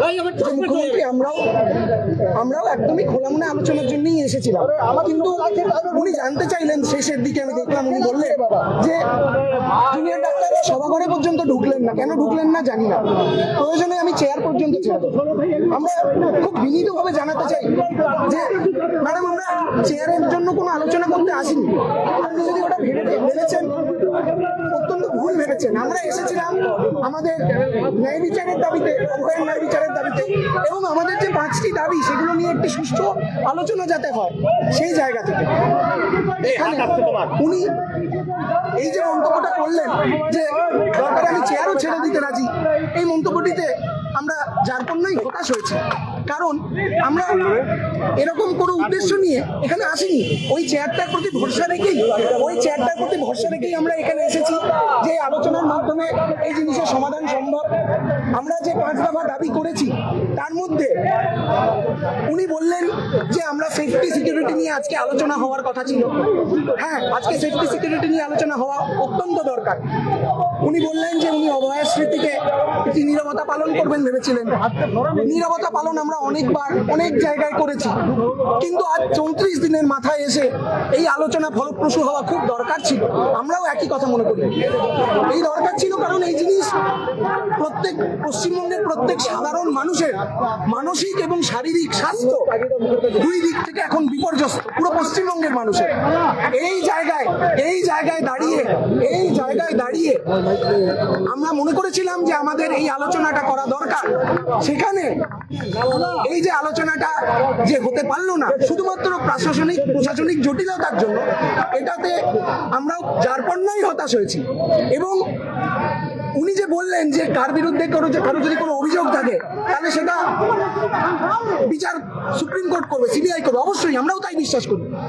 যে মুখ্যমন্ত্রী আমরাও আমরাও একদমই খোলামনে আলোচনার জন্যই এসেছিলাম। কিন্তু উনি জানতে চাইলেন শেষের দিকে আমি দেখলাম উনি বললেন যে জুনিয়র ডাক্তাররা সভাঘরে পর্যন্ত ঢুকলেন না। কেন ঢুকলেন না জানি না। প্রয়োজনে আমি চেয়ার পর্যন্ত ছেড়ে দেবো আমরা খুব বিনীতভাবে জানাতে চাই যে ম্যাডাম আমরা চেয়ারের জন্য কোনো আলোচনা করতে আসিনি। ভেবেছেন আমরা এসেছিলাম আমাদের ন্যায় বিচারের দাবিতে উভয় ন্যায় বিচারের দাবিতে এবং আমাদের যে পাঁচটি দাবি সেগুলো নিয়ে একটি সুষ্ঠু আলোচনা যাতে হয় সেই জায়গা থেকে। এখানে উনি এই যে মন্তব্যটা করলেন যে দরকার আমি চেয়ারও ছেড়ে দিতে রাজি এই মন্তব্যটিতে আমরা যার জন্যই হতাশ হয়েছি। কারণ আমরা এরকম কোনো উদ্দেশ্য নিয়ে এখানে আসিনি। ওই চেয়ারটার প্রতি ভরসা রেখেই, ওই চেয়ারটার প্রতি ভরসা রেখেই আমরা এখানে এসেছি যে আলোচনার মাধ্যমে এই জিনিসের সমাধান সম্ভব। আমরা যে পাঁচ দফা দাবি করেছি, তার মধ্যে উনি বললেন যে আমরা সেফটি সিকিউরিটি নিয়ে আজকে আলোচনা হওয়ার কথা ছিল। হ্যাঁ আজকে সেফটি সিকিউরিটি নিয়ে আলোচনা হওয়া অত্যন্ত দরকার। উনি বললেন যে উনি অভয়ের স্মৃতিকে একটি নীরবতা পালন করবেন ভেবেছিলেন? নীরবতা পালন আমরা অনেকবার, অনেক জায়গায় করেছি। কিন্তু আজ চৌত্রিশ দিনের মাথায় এসে এই আলোচনা ফলপ্রসূ হওয়া খুব দরকার ছিল। আমরাও একই কথা মনে করি। এই দরকার ছিল কারণ এই জিনিস প্রত্যেক পশ্চিমবঙ্গের প্রত্যেক সাধারণ মানুষের মানসিক এবং শারীরিক স্বাস্থ্য দুই দিক থেকে এখন বিপর্যস্ত, পুরো পশ্চিমবঙ্গের মানুষের। এই জায়গায় এই জায়গায় দাঁড়িয়ে, এই জায়গায় দাঁড়িয়ে আমরা মনে করেছিলাম যে আমাদের এই আলোচনাটা করা দরকার। সেখানে এই যে আলোচনাটা যে হতে পারল না, শুধুমাত্র প্রশাসনিক প্রশাসনিক জটিলতার জন্য, এটাতে আমরা যার পণ্যই হতাশ হয়েছি। এবং উনি যে বললেন যে কার বিরুদ্ধে কারও যে কারও যদি কোনো অভিযোগ থাকে, তাহলে সেটা বিচার সুপ্রিম কোর্ট করবে, সিবিআই করবে। অবশ্যই আমরাও তাই বিশ্বাস করি।